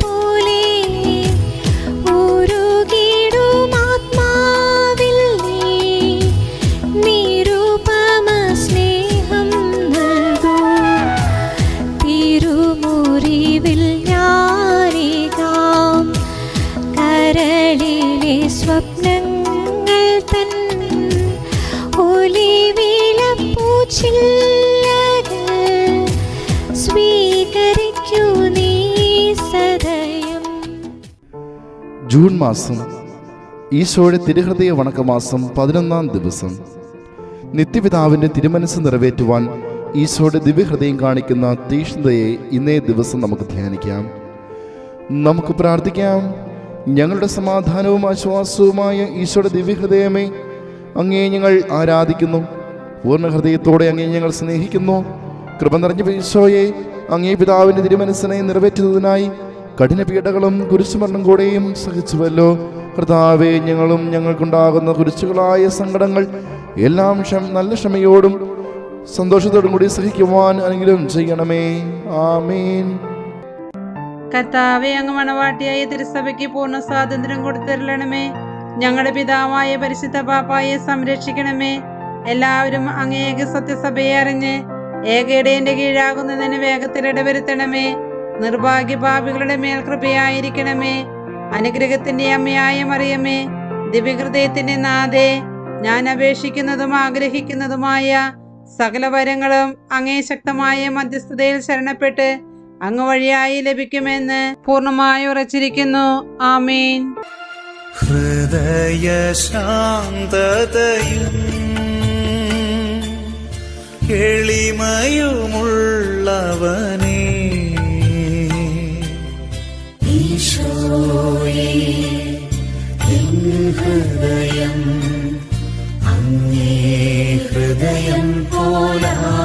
പോലെ ആത്മാവിൽ നീ. നിരുപമ സ്നേഹം നൽകൂ. തിരുമുറിവിൽ ഞാനേകാം കരളിലെ സ്വപ്നങ്ങൾ ജൂൺ മാസം ഈശോയുടെ തിരുഹൃദയ വണക്കമാസം പതിനൊന്നാം ദിവസം. നിത്യപിതാവിന്റെ തിരുമനസ് നിറവേറ്റുവാൻ ഈശോയുടെ ദിവ്യഹൃദയം കാണിക്കുന്ന തീഷ്ണതയെ ഇന്നേ ദിവസം നമുക്ക് ധ്യാനിക്കാം. നമുക്ക് പ്രാർത്ഥിക്കാം. ഞങ്ങളുടെ സമാധാനവും ആശ്വാസവുമായ ഈശോയുടെ ദിവ്യഹൃദയമേ അങ്ങേ ഞങ്ങൾ ആരാധിക്കുന്നു. പൂർണ ഹൃദയത്തോടെ അങ്ങേ ഞങ്ങൾ സ്നേഹിക്കുന്നു. കൃപ നിറഞ്ഞ ഈശോയെ അങ്ങേ പിതാവിന്റെ തിരുമനസ്സിനെ നിറവേറ്റുന്നതിനായി കഠിന പീഡകളും കുരിശുമരണം കൂടെയും സഹിച്ചുവല്ലോ. കർത്താവെ ഞങ്ങളും ഞങ്ങൾക്കുണ്ടാകുന്ന കുരിശുകളായ സങ്കടങ്ങൾ എല്ലാം നല്ല ക്ഷമയോടും സന്തോഷത്തോടും കൂടി സഹിക്കുവാൻ അനുഗ്രഹം ചെയ്യണമേ. ആമീൻ. കർത്താവെ അങ്ങ് മണവാട്ടിയായ തിരുസഭയ്ക്ക് പൂർണ സ്വാതന്ത്ര്യം കൊടുത്തരണമേ ഞങ്ങളുടെ പിതാവായ പരിശുദ്ധ പാപ്പായെ സംരക്ഷിക്കണമേ. എല്ലാവരും അങ്ങേക സത്യസഭയെ അറിഞ്ഞ് ഏകയിടേന്റെ കീഴാകുന്നതിന് വേഗത്തിൽ ഇടവരുത്തണമേ. നിർഭാഗ്യ പാപികളുടെ മേൽ കൃപയായിരിക്കണമേ. അനുഗ്രഹത്തിന്റെ അമ്മയായ മറിയമേ ദിവ്യഹൃദയത്തിന്റെ നാഥേ ഞാൻ അപേക്ഷിക്കുന്നതും ആഗ്രഹിക്കുന്നതുമായ സകല വരങ്ങളും അങ്ങേ ശക്തമായ മധ്യസ്ഥതയിൽ ശരണപ്പെട്ട് അങ്ങ് വഴിയായി ലഭിക്കുമെന്ന് പൂർണമായി ഉറച്ചിരിക്കുന്നു. ആമീൻ. ഹൃദയശാന്തതയും എളിമയുമുള്ളവനേ ഈശോയെ ഹൃദയം അങ്ങേ ഹൃദയം പോലാക്കേണമേ.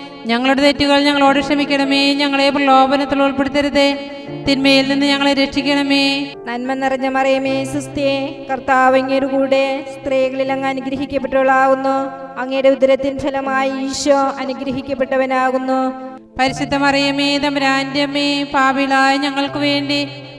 ഞങ്ങളുടെ തെറ്റുകൾ ഞങ്ങളോട് ക്ഷമിക്കണമേ. ഞങ്ങളെ പ്രലോഭനത്തിൽ ഉൾപ്പെടുത്തരുതേ. തിന്മയിൽ നിന്ന് ഞങ്ങളെ രക്ഷിക്കണമേ. നന്മ നിറഞ്ഞ മറിയമേ കർത്താവ് ഇങ്ങനെ കൂടെ സ്ത്രീകളിൽ അങ്ങ് അനുഗ്രഹിക്കപ്പെട്ടവളാകുന്നു. അങ്ങയുടെ ഉദരത്തിൻ ഫലമായി ഈശോ അനുഗ്രഹിക്കപ്പെട്ടവനാകുന്നു. പരിശുദ്ധ മറിയമേ തമ്പുരാന്റെ അമ്മേ പാപിളായ ഞങ്ങൾക്ക് വേണ്ടി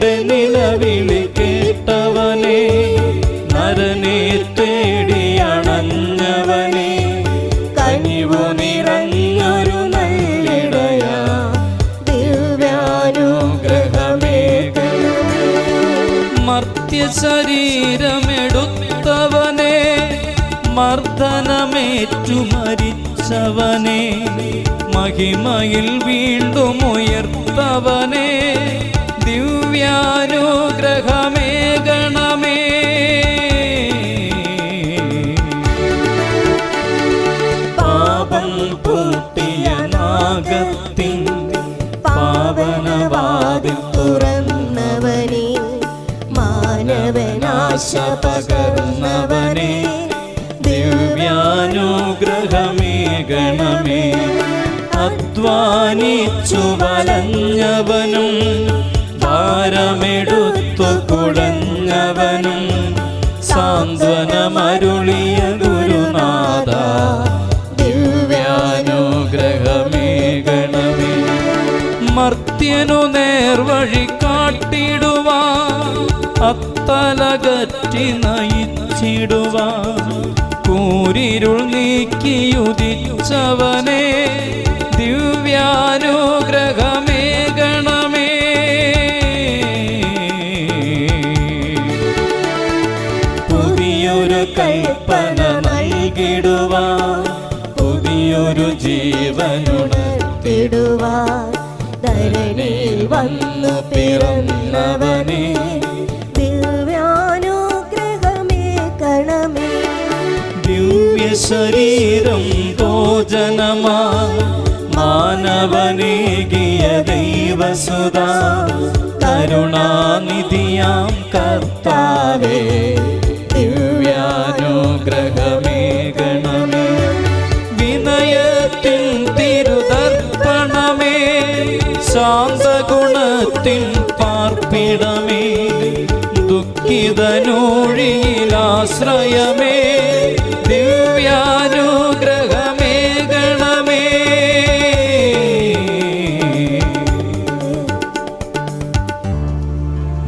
നരനുടെ നിലവിളി കേട്ടവനെ നരനെ തേടിയണഞ്ഞവനെ കനിവു നിറഞ്ഞൊരു നല്ലിടയ ദിവ്യാനുഗ്രഹമേ മർദ്ദനമേറ്റു മരിച്ചവനെ. മഹിമയിൽ വീണ്ടും ഉയർത്തവനെ ദിവ്യാനുഗ്രഹമേ പാപം പൂട്ടിയ നാഗത്തിൻ പാവനവാതിൽ തുറന്നവനെ മാനവനാശ പകർന്നവനെ ദിവ്യാനുഗ്രഹമേ അധ്വാനിച്ചു വലഞ്ഞവനും ഭാരമെടുത്തു കുടഞ്ഞവനും സാന്ത്വനമരുളിയ ഗുരുനാഥ. ദിവ്യാനുഗ്രഹമേ ഗണമേ മർത്യനു നേർവഴി കാട്ടിടുവാ. അത്തലകറ്റി നയിച്ചിടുവാ. കൂരിരുൾ നീക്കിയുദിച്ചവനെ ദിവ്യാനുഗ്രഹമേ കൽപ്പന നൽകിടുവാൻ പുതിയൊരു ജീവനുണർത്തിടുവാൻ. തിടുവാൻ ധരണിയിൽ വന്നു പിറന്നവനെ ദിവ്യാനുഗ്രഹമേ കണമേ. ദിവ്യ ശരീരം ഭോജനമാ മാനവനേകിയ ദൈവസുത. കരുണാനിധിയാം കർത്താവേ. ദുഃഖിതനൂഴിയിലാശ്രയമേ ദിവ്യാനുഗ്രഹമേ ഗണമേ.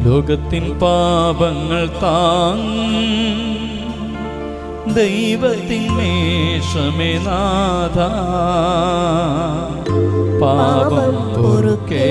ലോകത്തിൻ പാപങ്ങൾ താങ്ങും ദൈവത്തിൻ മേഷമേ നാഥ. പാപം പൊറുക്കേണമേ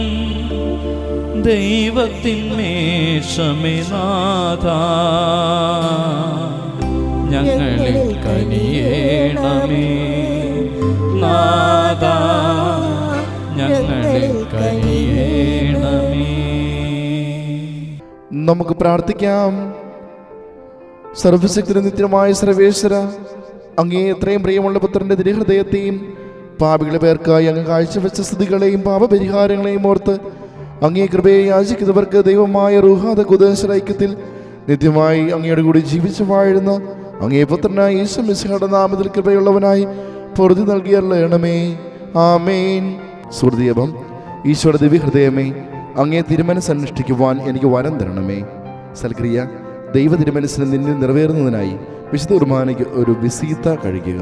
ദൈവത്തിൻ മേഷമേ നാഥ. ഞങ്ങളിൽ കനിയേണമേ. നാഥ ഞങ്ങളിൽ കനിയേണമേ. നമുക്ക് പ്രാർത്ഥിക്കാം. സർവശക്തി നിത്യമായ സർവേശ്വര അങ്ങേ എത്രയും പ്രിയമുള്ള പുത്രന്റെ തിരുഹൃദയത്തെയും പാപികളെ പേർക്കായി അങ്ങ് കാഴ്ചവെച്ച സ്ഥിതികളെയും പാപപരിഹാരങ്ങളെയും ഓർത്ത് അങ്ങേ കൃപയെ യാചിക്കുന്നവർക്ക് ദൈവമായ റുഹാദ കുദേശര ഐക്യത്തിൽ നിത്യമായി അങ്ങയുടെ കൂടി ജീവിച്ചു വാഴുന്ന അങ്ങേ പുത്രനായ ഈശോ മിശ്രയുടെ നാമത്തിൽ കൃപയുള്ളവനായി പൊറുതി നൽകിയല്ലണമേ ആമേൻ. സുഹൃദീപം ഈശ്വര ദിവ്യഹൃദയമേ അങ്ങേ തിരുമനസ് അനുഷ്ഠിക്കുവാൻ എനിക്ക് വരം തരണമേ. സൽക്രിയ ദൈവ തിരുമനസ്സിന് നിന്നിൽ നിറവേറുന്നതിനായി വിശുദ്ധ കുർബാനയ്ക്ക് ഒരു വിസീത്ത കഴിക്കുക.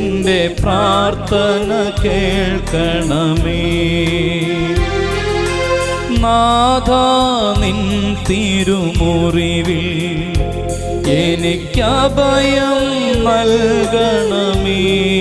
എന്റെ പ്രാർത്ഥന കേൾക്കണമേ. നാഥ നിൻ തിരുമുറിവിൽ എനിക്കഭയം നൽകണമേ.